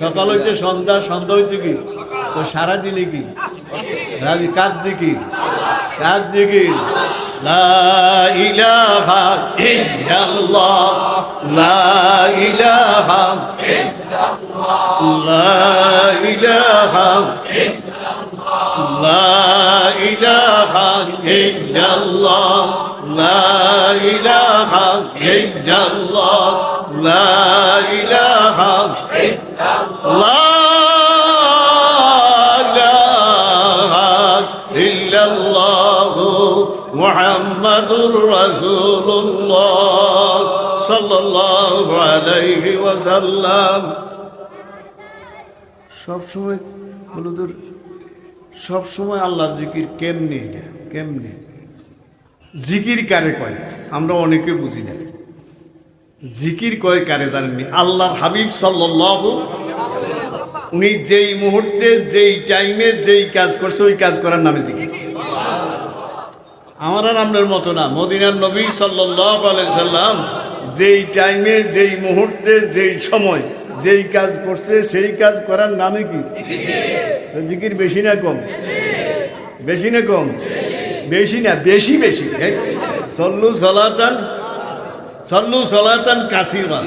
সকাল হইতে সন্ধ্যা সন্ধ্যা হইতে কি? তো সারাদিনে কি? রাজি কাজ দিকি কাজ দিকি লা ইলাহা মুহাম্মাদুর রাসূলুল্লাহ সাল্লাল্লাহু আলাইহি ওয়াসাল্লাম সব সময় বলো তোর সব সময় আল্লাহ জিকির কেমনে? এটা কেমনে? জিকির কারে কয়? আমরা অনেকে বুঝি না। জিকির কয় কারে জানেননি? আল্লাহর হাবিব সাল্লাল্লাহু উনি যেই মুহূর্তে, যেই টাইমে যেই কাজ করছে, ওই কাজ করার নামে জিকির। আমার আর আপনার মতো না। মদিনার নবী সাল্লাম যেই টাইমে যেই মুহূর্তে, যেই সময়, যেই কাজ করছে, সেই কাজ করার নামে কি? জিকির বেশি না কম? বেশি না কম? বেশি না, বেশি বেশি। সল্লু সলাতান সল্লু সলাতান কাসিরান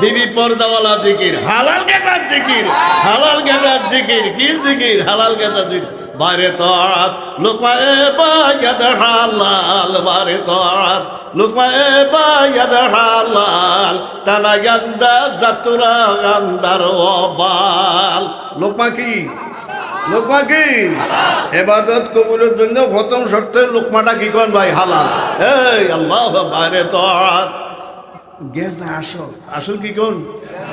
বিবি পর্দাওয়ালা জিকির, হালাল গেজার জিকির, হালাল গেজার জিকির, কি জিকির, হালাল গেজার জিকির? বারে তোয়াত লোকমা এ বায়াদ হালাল, বারে তোয়াত লোকমা এ বায়াদ হালাল, তালা গান্দা জাতুরা গান্দার ওবাল। লোকমা কি? লোকমা কি? এবাদত কবুলের জন্য প্রথম শর্তে লোকমাটা কি কন ভাই? হালাল। এই আল্লাহ বাইরে তো গেজা, আসল। আসল কি কোন?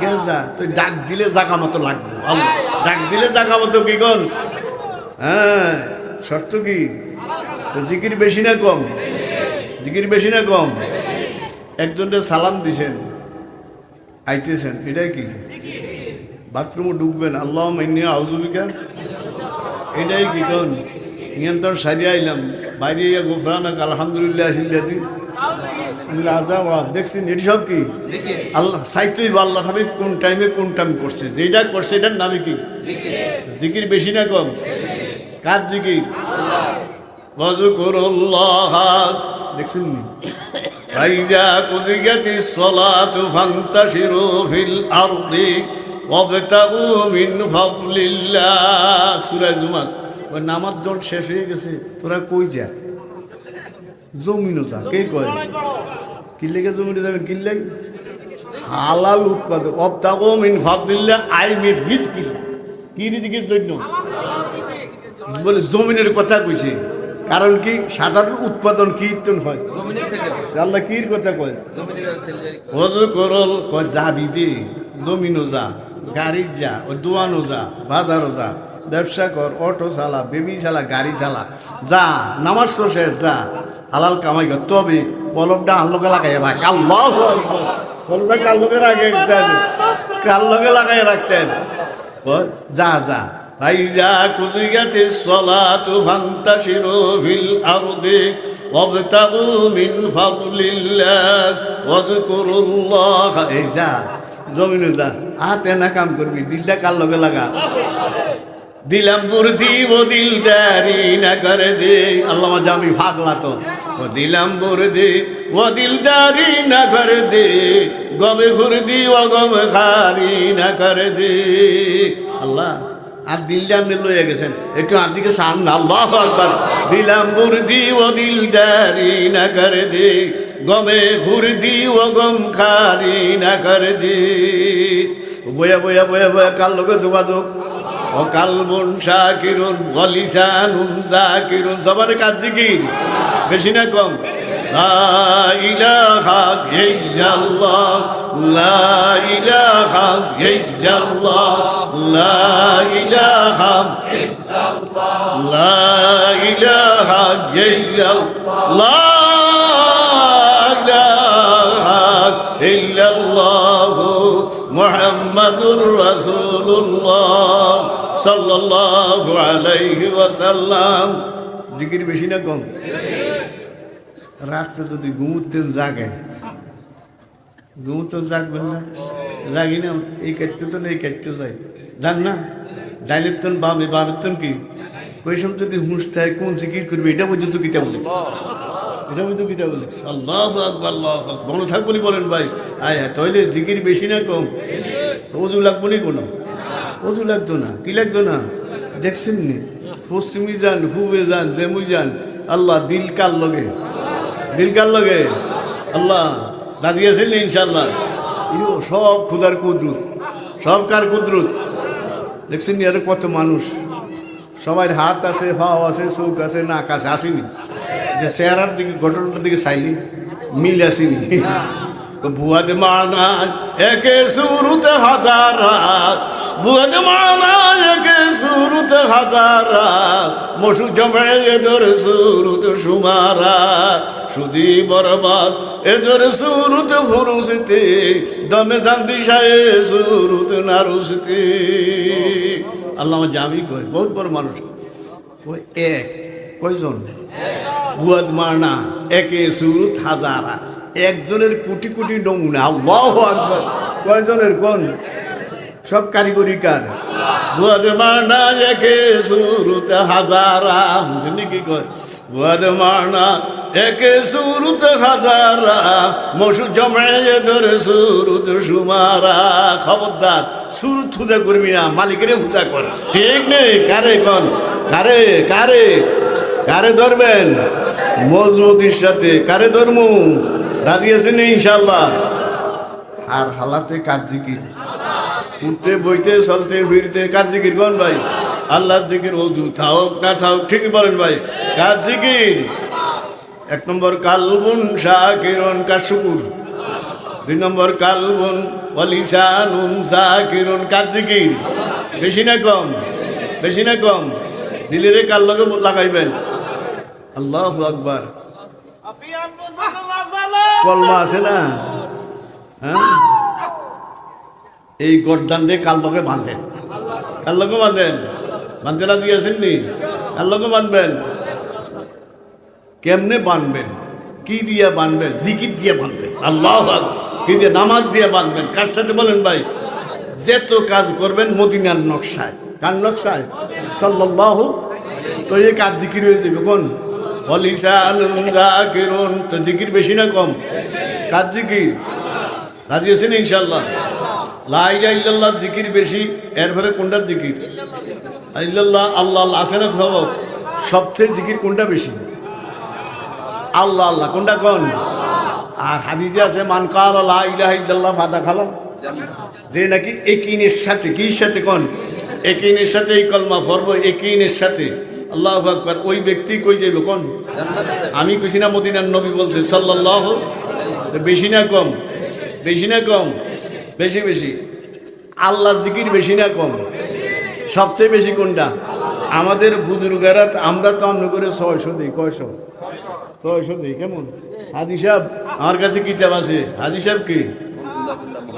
গেজা। তুই ডাক দিলে জাগা মতো লাগবে ডাক দিলে জাগা মতো কি কোন? হ্যাঁ শর্ত কি? জিকির বেশি না কম? জিকির বেশি না কম? একজনকে সালাম দিছেন, আইতেছেন, এটাই কি? বাথরুমে ঢুকবেন আল্লাহ মাইনিয়া আউজুবিকা এটাই কি কোন? নিয়ন্ত্রণ সারিয়ে আইলাম, বাইরে ইয়া গোফরানাক আলহামদুলিল্লাহ। দেখছেন এটি সব কি? আল্লাহ সাইতুই বা আল্লাহ হাবিব কোন টাইমে কোন টাইম করছে? যেটা করছে, এটার নামে কি? জিকির বেশি না কম? কার জিকির? দেখছেন নি? ফাইজা কুজিয়াতি সলাতু ফান্তাশিরু ফিল আরদি ওয়াবতাগু মিন ফাদলিল্লাহ। সূরা জুমার। ওই নামাজ জন শেষ হয়ে গেছে, তোরা কই যা? জমিনও যা, কে কয়? কি লেগে জমিনে? যাবেন কি লেগে? হালাল উৎপাদন অবতাগো মিন ফাদলিল্লাহ আই মিন রিজকি। কি রিজকির জন্য? বলে জমিনের কথা কইছে। কারণ কি? সাধারণ উৎপাদন কি ইত্তন হয়? আল্লাহ কির কথা কয়? হজর করল কয় যাবি দে জমিনও যা গাড়ির যা ও দোয়ানো যা বাজারও যা ব্যবসা কর অটো চালা বেবি চালা গাড়ি চালা। যা নামাজ তো শেষ যা। হালাল কামাই কর। তবে কলমটা আল্লোকে লাগাই রাখ? আল্লাহ কলমটা কাল লোকে রাখে? কাল লোকে লাগাই রাখতেন? বল, যা যা। ফাইজা কুজি গেছে? সলাতু ফান্তাশিরু ফিল আরদি ওয়াবতাগু মিন ফাদলিল্লাহ ওয়াজকুরুল্লাহ। এই যা জমিনে যা। হাতে না কাম করবি দিলটা কার লগে লাগা? দিলাম বুরদি, ও দিলদারি না করে দে আল্লাহ জামি ফাগলা তো। ও দিলাম বুরদি, ও দিলদারি না করে দে গবে ফুরদি ও গম খারি না করে দে আল্লাহ, আর দিল জানে লইয়া গেছেন। একটু আর দিকে সামনে আল্লাহ আকবার। দিলাম বুরদি, ও দিলদারি না করে দে গমে ফুরদি ও গম খারি না করে দে বয়া বয়া বয়া বয়া, কার লোকে যোগাযোগ? অকাল বন শাকিরুন গলিসানুন জাকিরুন সবার কাজ জিকির? বেশি না কম। লা ইলাহা ইল্লাল্লাহ। মুহাম্মাদুর রাসূলুল্লাহ সাল্লাল্লাহু আলাইহি ওয়াসাল্লাম। জিকির বেশি না কম? রাত্রে যদি ঘুমুতেন জাগেন, ঘুমুতে জাগবেন না? জাগি না? এই কাটতে তো এই কাটতে যাই জান না? যাইলে তো বামে বামের তো কি? ওই সব যদি হুঁশ থাকে কোন জিকির করবে, এটা পর্যন্ত কিতা আল্লাহ বলেন ভাই হ্যাঁ জিকির বেশি না কম? অজু কোনো? অজু লাগতো না, কি লাগতো না? যান জেমুই যান, আল্লাহ দিল কার লগে? দিল কার লগে? আল্লাহ রাজি আছেন ইনশাল্লাহ সব খুদার কুদরুত, সব কার কুদরুত? দেখছেন কত মানুষ? সবাই হাত আছে, পাও আছে, চোখ আছে, নাক আছে, আসেনি। যে চেহারার দিকে ঘটনাটার দিকে চাইলি, মিল আসেনি তো বুয়াদ মানা একে সুরুত হাজারা। বুয়াদ মানা একে সুরুত হাজারা। মসু জমে এদর সুরুত সুমারা। সুদি বরবাদ, এদর সুরুত ফুরুসতে দমে জানতি সায়ে সুরুত নারুসতে আল্লাহ জামি কয়, বহুত বড় মানুষ। কই এক, কয়জন? বুয়াদ মারনা একে সুরুত হাজারা। একজনের কোটি কোটি নমুনা আল্লাহ আকবার। কয়জনের কোন? সব কারিগরি কাজ। বুয়াদ মারনা একে সুরুত হাজারা। বুঝলি কি কয়? বুয়াদ মারনা একে সুরুত হাজারা। মসু জমে ধরে সুরুত সুমারা। খবরদার সুরুত পূজা করবি না মালিকের পূজা কর। ঠিক নেই? কারে কন? কারে? কারে? কারে ধরবেন? মজবুতির সাথে। কারে ধরমু? রাজি আছেন ইনশাল্লাহ আর হালাতে কার জিকির উঠতে, বইতে, চলতে, ফিরতে কার জিকির কোন ভাই? আল্লাহর জিকির অজু থাওক না থাওক ঠিকই বলেন ভাই। কার জিকির এক নম্বর কালবুন শাকিরন কাশুকুর দুই নম্বর কালবুন অলিসানুন শাকিরন কার জিকির বেশি না কম? বেশি না কম? দিলেরে কার লগে লাগাইবেন। আল্লাহ আকবার। কলমা আছে না? হ্যাঁ? এই গরদানরে কাল লগে বাঁধেন? কার লগে বাঁধেন? বাঁধতে রাজি আছেন নি? কার বাঁধবেন? কেমনে বাঁধবেন? কি দিয়ে বাঁধবেন? জিকির দিয়ে বাঁধবেন। আল্লাহ আকবার। কি দিয়ে? নামাজ দিয়ে বাঁধবেন। কার সাথে বলেন ভাই? যেত কাজ করবেন মদিনার নকশায়। কার নকশায়? সাল্লাহ তো এই কাজ জিকির হয়ে যাবে কোন? অলিসান তো জিকির বেশি না কম? কাজ জিকির? রাজি আছেন ইনশাল্লাহ লাইলা ইল্লাল্লাহ জিকির বেশি, এরপরে কোনটা জিকির? ইল্লাল্লাহ, আল্লাহ আছে না সবচেয়ে জিকির কোনটা বেশি? আল্লাহ আল্লাহ, কোনটা কোন? আর হাদিসে আছে, মান কাল আল্লাহ ইলাহা ইল্লাল্লাহ, ফাদা খালাম। যে নাকি একিনের সাথে কি সাথে কোন? একিনের সাথে এই কলমা পর্ব একিনের সাথে আল্লাহ আকবার, ওই ব্যক্তি কই যাইবে কোন? আমি কইছি না মদিনার নবী বলছে, সাল্লাল্লাহ তো বেশি না কম, বেশি না কম, বেশি বেশি। আল্লাহ জিকির বেশি না কম, সবচেয়ে বেশি কোনটা? আমাদের বুজুর্গেরা আমরা তো আমরা করে ছয়শো দিই, কয়শো? ছয়শো দিই, কেমন? হাজি সাহেব, আমার কাছে কিতাব আছে। হাজি সাহেব কি?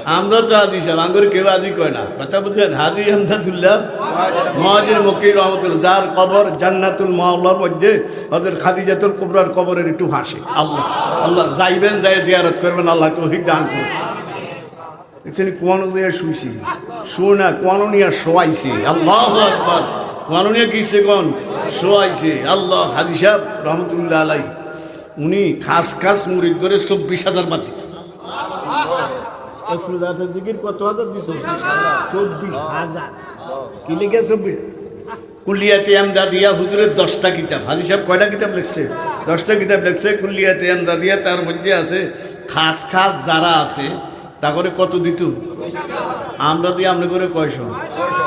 আমরা তো হাজি সাহেব আঙ্গুর কেউ হাজি কয় না। কথা বুঝছেন হাজি আহমদাদুল্লাহ মহাজির মকির রহমতুল যার কবর জান্নাতুল মাওলার মধ্যে ওদের খাদিজাতুল কুবরার কবরের একটু হাসে আল্লাহ আল্লাহ, যাইবেন যাই জিয়ারত করবেন, আল্লাহ তো দান করবেন দেখছেন কোন নিয়ে শুইছি, শোনা কোন নিয়ে শোয়াইছে। আল্লাহ আকবার। কোন নিয়ে কিসে কোন? শোয়াইছে। আল্লাহ হাজি সাহেব রহমতুল্লাহ আলাই উনি খাস খাস মুরিদ করে চব্বিশ হাজার দিত জিকির কত হাজার দিত চব্বিশ হাজার। কি লিখে চব্বিশ? কুলিয়াতে আমদাদিয়া হুজুরের দশটা কিতাব। হাজি সাহেব কয়টা কিতাব লিখছে? দশটা কিতাব লিখছে কুলিয়াতে আমদাদিয়া তার মধ্যে আছে খাস খাস যারা আছে তা করে কত দিত? আমরা দিয়ে আমরা করে কয়শো?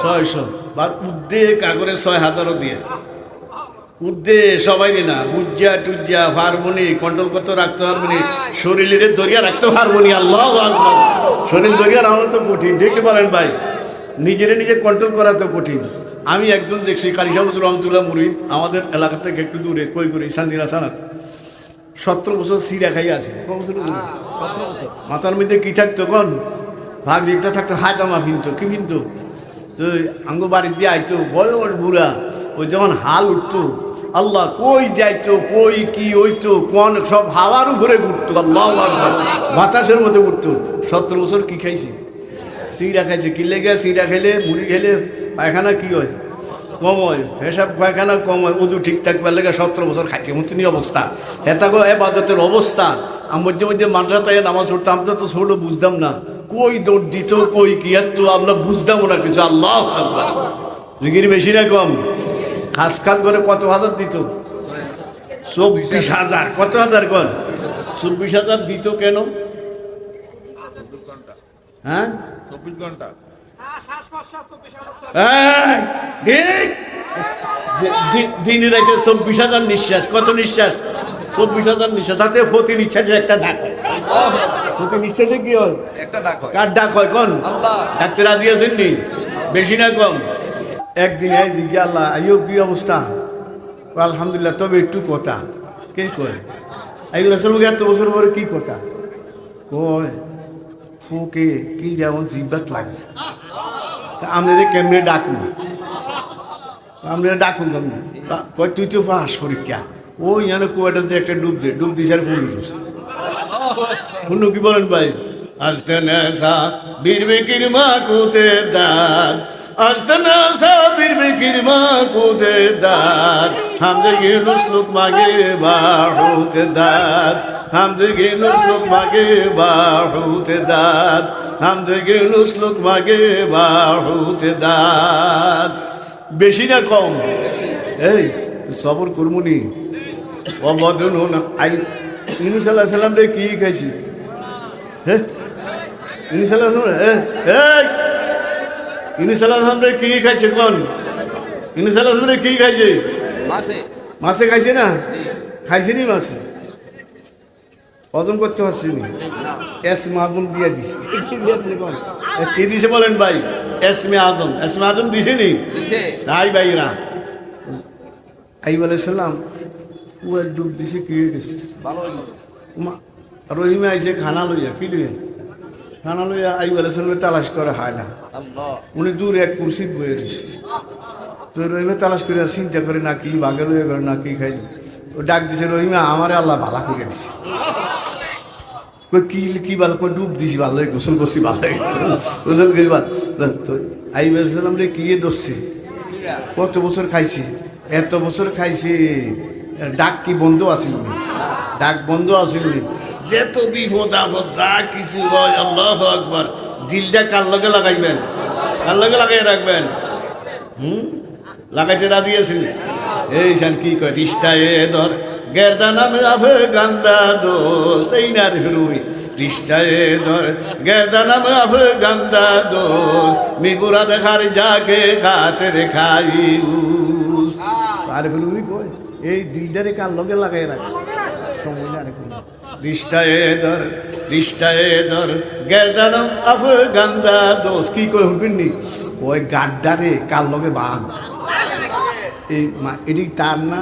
ছয়শো। বা উদ্দে কাগরে ছয় হাজারও দিয়ে। উদ্দে সবাই না বুজ্জা টুজ্জা হারমোনি কন্ট্রোল করতে রাখতে হারমোনি শরীরের দরিয়া রাখতে হারমোনি আল্লাহ শরীর দরিয়া রাখা তো কঠিন ঠিকই বলেন ভাই। নিজেরে নিজে কন্ট্রোল করা তো কঠিন। আমি একজন দেখছি কালিশামুজুর রহমতুল্লাহ মুরিদ আমাদের এলাকা থেকে একটু দূরে কই করি সান্দিনা সানাত সতেরো বছর সিরা খাই আছে। মাথার মধ্যে কী থাকতো কোন? ভাগ একটা থাকতো হাজামা ভিনতো কি ভিনতো তো আঙ্গ বাড়ির দিয়ে আইতো বড় বড় বুড়া ওই যখন হাল উঠতো আল্লাহ কই যাইতো, কই কি হইতো, কোন সব হাওয়ার উপরে ঘুরতো, আল্লাহ। বাতাসের মধ্যে উঠতো সতেরো বছর কি খাইছি? সিরা খাইছে। কি লেগে সিরা খাইলে মুড়ি খেলে, পায়খানা কি হয়? কম হয়। পেশাব পায়খানা কম হয়। উদু ঠিক থাকবার লেগে সতেরো বছর খাইছে। মুচিনি অবস্থা। এতাগো এবাদতের অবস্থা। আমি মধ্যে মধ্যে মাদ্রাতায় নামাজ পড়তাম। আমরা তো ছোট, বুঝতাম না। কই দৌড় দিত, কই কি এত আমরা বুঝতাম না কিছু। আল্লাহ বেশি না কম। খাস খাস করে কত হাজার দিত? চব্বিশ হাজার। কত হাজার কন চব্বিশ হাজার দিত কেন? হ্যাঁ? চব্বিশ ঘণ্টা। এই, ঠিক? দি- দি- দিনে রাইতে চব্বিশ হাজার নিঃশ্বাস। কত নিঃশ্বাস? চব্বিশ হাজার নিঃশ্বাস। তাতে প্রতি নিঃশ্বাসে একটা ডাক হয়। প্রতি নিঃশ্বাসে কি হয়? একটা ডাক হয়। কার ডাক হয় কোন? আল্লাহ। ডাক্তার রাজি আছেন নি? বেশি না কম। একদিন এই জিজ্ঞা আল্লাহ আইও কি অবস্থা? আলহামদুলিল্লাহ, তবে একটু কথা। কে কয়? আইগুলো আসলে এত বছর পরে কি কথা? কয়, ফুকে, কি যেমন জিব্বাত লাগছে। তা আমরা কেমনে ডাকুন আমরা ডাকুন কেমনে? কয়, তুই তো পাস পরীক্ষা। ওই যেন কুয়াটাতে একটা ডুব দে ডুব দিছে আর ফুল অন্য কি বলেন ভাই? আসতে নেশা বীর বেকির মা কুতে দাদ আসতে নেশা বীর বেকির মা কুতে দাদ হাম জগে নুসলুক মাগে বাহুতে দাদ হাম জগে নুসলুক মাগে বাহুতে দাদ হাম জগে নুসলুক মাগে বাহুতে দাদ বেশি না কম? এই সবর করমুনি অবদন আই, ইনু সাল্লাহ সাল্লাম রে কি খাইছি? ইনু সাল্লাহ সাল্লাম হ্যাঁ এই ইনু সাল্লাহ সাল্লাম রে কি খাইছে কোন? সাল্লাহ সাল্লাম কি খাইছে? মাছে। খাইছে না? খাইছে নি মাছে? হজম করতে পারছি নি? এস আজম দিয়ে দিছে। কি দিছে বলেন ভাই? এসমে আজম। এসমে আজম দিছে নি? তাই ভাইরা আইব আলাইসাল্লাম ও ডুব দিছে কি হয়ে গেছে? রহিমে আইছে খানা লইয়া কি লইয়া খানা লইয়া আইব আলাইসাল্লামে তালাশ করে হয় না। উনি দূর এক কুর্সি বয়ে রয়েছে তো রহিমে তালাশ করে চিন্তা করে না কি বাঘে লইয়া করে না কি খাইল। ও ডাক দিছে রহিমে আমারে আল্লাহ ভালা করে দিছে। কই কি কি ভালো কই ডুব দিছি ভালো লাগে, গোসল করছি ভালো লাগে। গোসল করি তো আইব আলাইসাল্লাম রে কি ধরছে কত বছর খাইছি? এত বছর খাইছি ডাক কি বন্ধ আছিল নি? ডাক বন্ধ আছিল নি? যেত বিপদ আপদ, যা কিছু হয়, আল্লাহ আকবার। দিলটা কার লগে লাগাইবেন? কার লগে লাগাই রাখবেন? হুম? লাগাইতে রাজি আছেন? এই সান কি কয়, রিস্তা এ ধর। গেরদা নামে আফে গান্দা দোস্ত, এই না রে রুই। রিস্তা এ ধর। গেরদা নামে আফে গান্দা দোস্ত মিগুরা দেখার যাকে খাতে খাই আরে বলুন কয়, এই দিলটারে কার লগে লাগাই রাখে? সময় না রে কোনো। রিস্তা এ ধর রিস্তা ধর গেরদানাম আফ গান্দা দোষ কি কই শুনবেন নি ওই গাড্ডারে কার লগে বাঁধ এই এদিক এটি তার না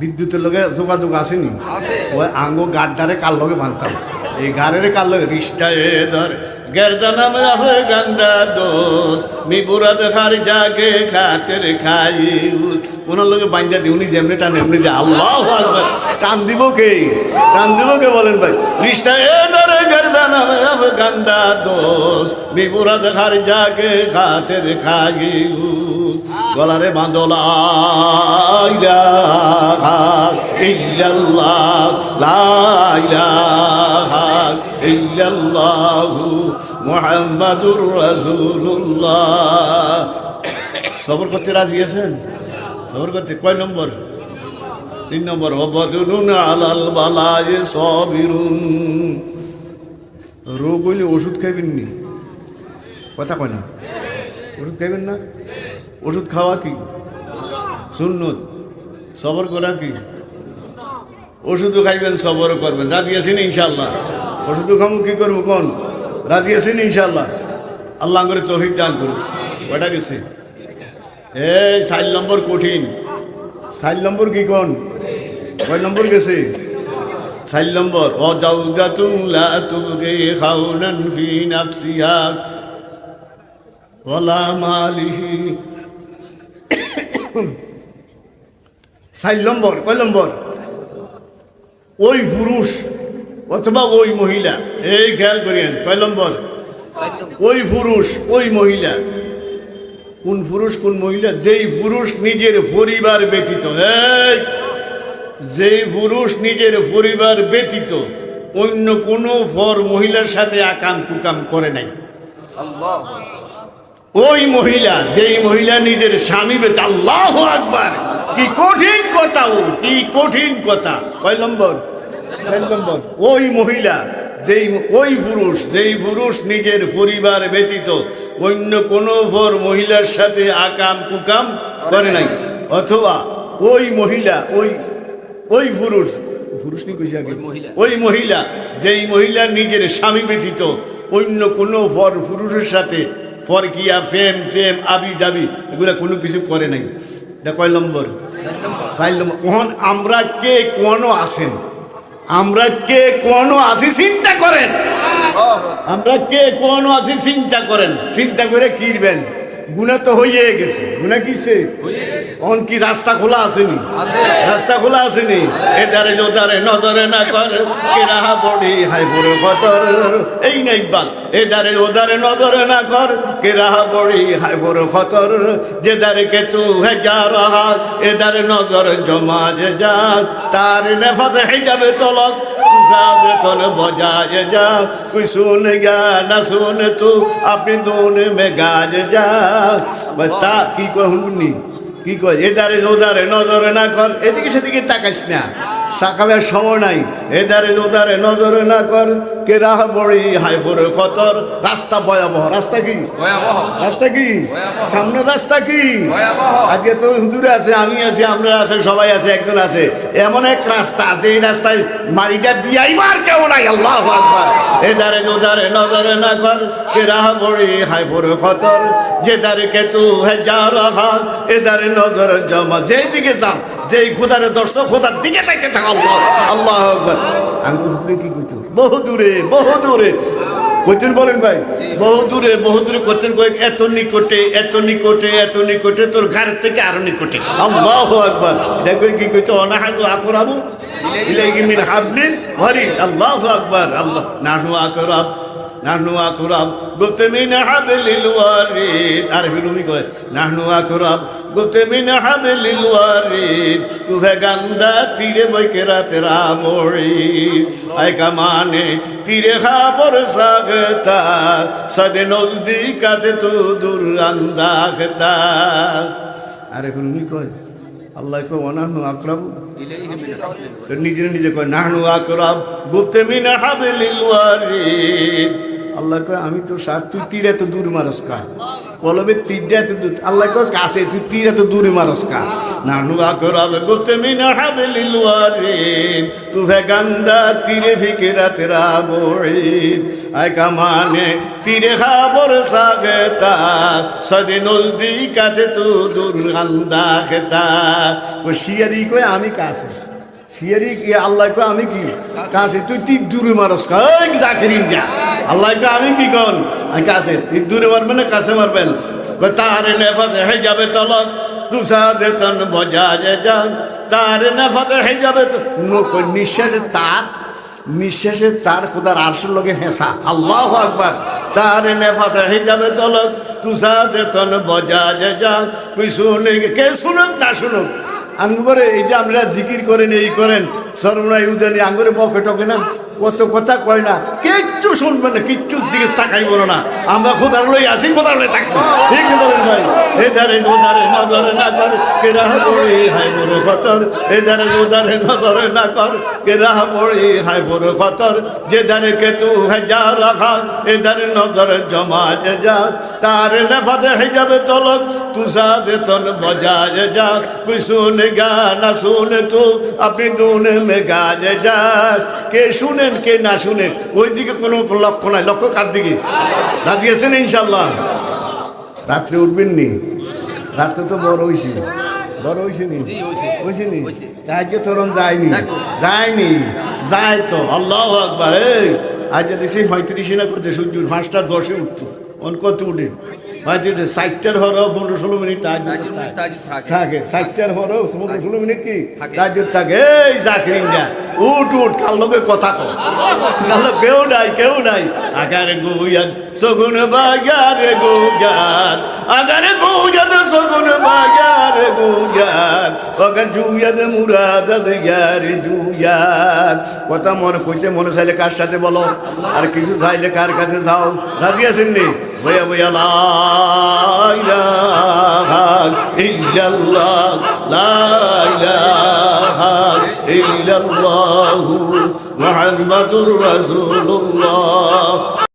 বিদ্যুতের লগে যোগাযোগ আসেনি। ওই আঙ্গ গাড্ডারে কার লগে বাঁধতাম এই লগে রিস্তা এ ধর। গেরদানাম আফ গান্দা দোষ। মি বুড়া দেখার জাগে খাতের খাই ওনার লগে বাইন্দা দি উনি যেমনি টান, এমনি যে আল্লাহ আকবার। টান দিব কে? টান দিব কে বলেন ভাই? এ ধর গেরদানাম গান্দা দোষ। মি বুড়া দেখার জাগে খাতের খাই গলারে বাঁধলা ইল্লাল্লাহ, লা ইলাহা ইল্লাল্লাহ মুহাম্মাদুর রাসূলুল্লাহ। সবর করতে রাজি আছেন? সবর করতে, কয় নম্বর? তিন নম্বর অবদুনুন আলাল বালায় সবিরুন। রোগ হইলে ওষুধ খাইবেন কথা কয় না। ওষুধ খাইবেন না? ওষুধ খাওয়া কি? সুন্নত। সবর করা কি? ওষুধও খাইবেন, সবরও করবেন। রাজি আছেন ইনশাল্লাহ ওষুধও খামু, কি করব কোন? রাজি আছেন ইনশাল্লাহ আল্লাহ করে তৌফিক দান করুন ওটা গেছে? এই, চার নম্বর কঠিন। চার নম্বর কি কোন? কয় নম্বর গেছে? চার নম্বর ও যাও জাতুন লা তুবগে খাউনান ফি নাফসিহা ওয়ালা মালিহি চার নম্বর, কয় নম্বর? ওই পুরুষ অথবা ওই মহিলা, এই খেয়াল করিয়েন, কয় নম্বর? ওই পুরুষ, ওই মহিলা। কোন পুরুষ, কোন মহিলা? যেই পুরুষ নিজের পরিবার ব্যতীত, এই, যেই পুরুষ নিজের পরিবার ব্যতীত, অন্য কোনো ফর মহিলার সাথে আকাম কুকাম করে নাই। ওই মহিলা যেই মহিলা নিজের স্বামী বেঁচে আল্লাহ আকবার। কি কঠিন কথা ও কি কঠিন কথা। কয় নম্বর? নম্বর? ওই মহিলা যেই ওই পুরুষ যেই পুরুষ নিজের পরিবার ব্যতীত অন্য কোনো ভর মহিলার সাথে আকাম কুকাম করে নাই। অথবা ওই মহিলা ওই ওই পুরুষ পুরুষ নি কইছি আগে। ওই মহিলা। ওই মহিলা যেই মহিলা নিজের স্বামী ব্যতীত অন্য কোনো ভর পুরুষের সাথে ফরকিয়া ফেম প্রেম আবি যাবি এগুলা কোনো কিছু করে নাই। এটা কয় নম্বর? চার নম্বর। কখন আমরা কে কোনো আসেন? আমরা কে কোনো আসি চিন্তা করেন? আমরা কে কোনো আসি চিন্তা করেন? চিন্তা করে কিরবেন গুনা তো হইয়ে গেছে। গুনা কিসে? অন কি রাস্তা খোলা আসেনি রাস্তা খোলা আসেনি এদারে জোদারে নজরে না করে কেরাহা বড়ি হাই বড় কতর এই নাই বা এদারে ওদারে নজরে না কর কেরাহা বড়ি হাই বড় কতর যে দারে কে তু হে যা এদারে নজর জমা যে যা তার নেফাতে যাবে তলক তুষারে তল বজা যে যা কুই শুন গা না শুন তু আপনি দুন মে গা যে যা বতা কি কয় শুনবি কি কয়? এদারে ওদারে নজরে না কর। এদিকে সেদিকে তাকাইস না। সাকাবের সময় নাই। এদারে ওদারে নজরে না কর কে রাহ বড়ি হাই পরে খতর রাস্তা ভয়াবহ। রাস্তা কি? ভয়াবহ। রাস্তা কি। সামনে রাস্তা কি? ভয়াবহ। আজকে তো হুজুরে আছে আমি আছি আমরা আছে সবাই আছে একজন আছে। এমন এক রাস্তা যে এই রাস্তায় মারিটা দিয়াই মার কেউ নাই আল্লাহ আকবার। এ দারে ও দারে নজরে না কর কে রাহ বড়ি হাই পরে খতর যে দারে কে তু হে যা রাহা এ দারে নজর জমা। যেই দিকে যাও যেই খোদারে দর্শক খোদার দিকে চাইতে থাকো আল্লাহ আল্লাহ আকবার। আমি হুজুরে কি করছ বহু দূরে বহু দূরে। করছেন বলেন ভাই। বহু দূরে বহু দূরে কোচেন কয়েক এত নিকটে এত নিকটে এত নিকটে তোর ঘর থেকে আরও নিকটে। আল্লাহ আকবার। দেখবে কি কইতো অনাহাগু আকরাবু ইলাইহি মিন হাবলিন ওয়ারিদ আল্লাহু আকবার আল্লাহ। নাহু আকরাব। নাহনু আকরাব গুপ্তে মিন হাবলিল ওয়ারিদ। আর হিরুমি কয়, নাহনু আকরাব গুপ্তে মিন হাবলিল ওয়ারিদ। তু হে গান্দা তীরে বইকে রাতে রামড়িদ আই কামানে তীরে খাবর সাগতা, সদে নজদিকাতে তু দূর আন্দাখতা আর উনি কয়, আল্লাহ কয় অনাহনু আকরাবু? নিজে নিজে কয়, নাহনু আকরাব গুপ্তে মিন হাবলিল ওয়ারিদ। আল্লাহ কয়, আমি তো সার তুই তীর এত দূর মারস কা। কলবে তীরটা এত দূর, আল্লাহ কয়, কাছে, তুই তীর এত দূরে মারস কা। নাহনু আকরাব গুপ্তে মিন হাবলিল ওয়ারিদ তু হে গান্দা তীরে ফিকিরা তেরা বড়িদ আয় কামানে তীরে খাবর সাগতা সদে নজদিকাতে তু দূর আন্দা খেতা। ও শিয়ারি কয়, আমি কাছে শিয়ারি কি আল্লাহ কয় আমি কি কাছে তুই তীর দূরে মারস কা ওই জাকির ইন্ডিয়া আল্লাহ কয় আমি কি কন কাছে তীর দূরে মারবেন না কাছে মারবেন তারে নেফাসে হয়ে যাবে তলক তুষা যে তন বজা যে যান তারে নেফাসে হয়ে যাবে তো নৌকো নিঃশ্বাসের তার নিঃশ্বাসে তার খোদার আরশের লগে ফেঁসা আল্লাহ আকবার। তার নেফাসে হিজাবে চলক তুষা যে তন বজা যে যান তুই শুনে কে শুনুক তা শুনুক। আঙ্গুরে এই যে আমরা জিকির করেন, এই করেন, সর্বনাই উজানি আঙ্গুরে বকে টকে না। কত কথা কয় না। কিচ্ছু শুনবেন না কিচ্ছু দিকে তাকাইব না। আমরা খোদার লই আছি, খোদার লই থাকব। ঠিক বলেন ভাই এ ধারে না কর পড়ি হাই বড় খতর এ ধারে না কর পড়ি হাই বড় খতর যে ধারে কে তু যা রাখা এ ধারে জমা যে তার তলক তুষা যে তন বজা যে কোই শুনে না শুনে তো, আপনি দুনে মে গা যে কে শুনেন, কে না শুনেন ওই দিকে কোনো লক্ষ্য নাই। লক্ষ্য কার দিকে? রাজি আছেন ইনশাল্লাহ রাত্রে উঠবেন নি? রাত্রে তো বড় হয়েছি বড় হয়েছে নি? হয়েছে নি? যে তরুণ যায়নি। যায়নি। যায় তো। আল্লাহ একবার এই। আজ যদি সেই পঁয়ত্রিশে না করতে সূর্য পাঁচটা দশে উঠতো। অন কত উঠে? হয়তো ষাটটার হর পনেরো ষোলো মিনিট তাজুদ তাজুদ থাকে। থাকে। ষাটটার পনেরো ষোলো মিনিট কি? থাকে। তাজ থাকে। এই উঠ উঠ কাল লোকে কথা কো কাল কেউ নাই কেউ নাই। আগারে গুয়াদ সগুন বাগারে গুয়াদ আগারে গুয়াদ সগুন বাগারে গুয়াদ অগার জুয়াদ মুরাদ গারে জুয়াদ কথা মনে কইতে মনে চাইলে কার সাথে বলো? আর কিছু চাইলে কার কাছে যাও? রাজি আছেন নি? বইয়া বইয়া, লা ইল্লাল্লাহ, লা ইলাহা ইল্লাল্লাহু মুহাম্মাদুর রাসূলুল্লাহ।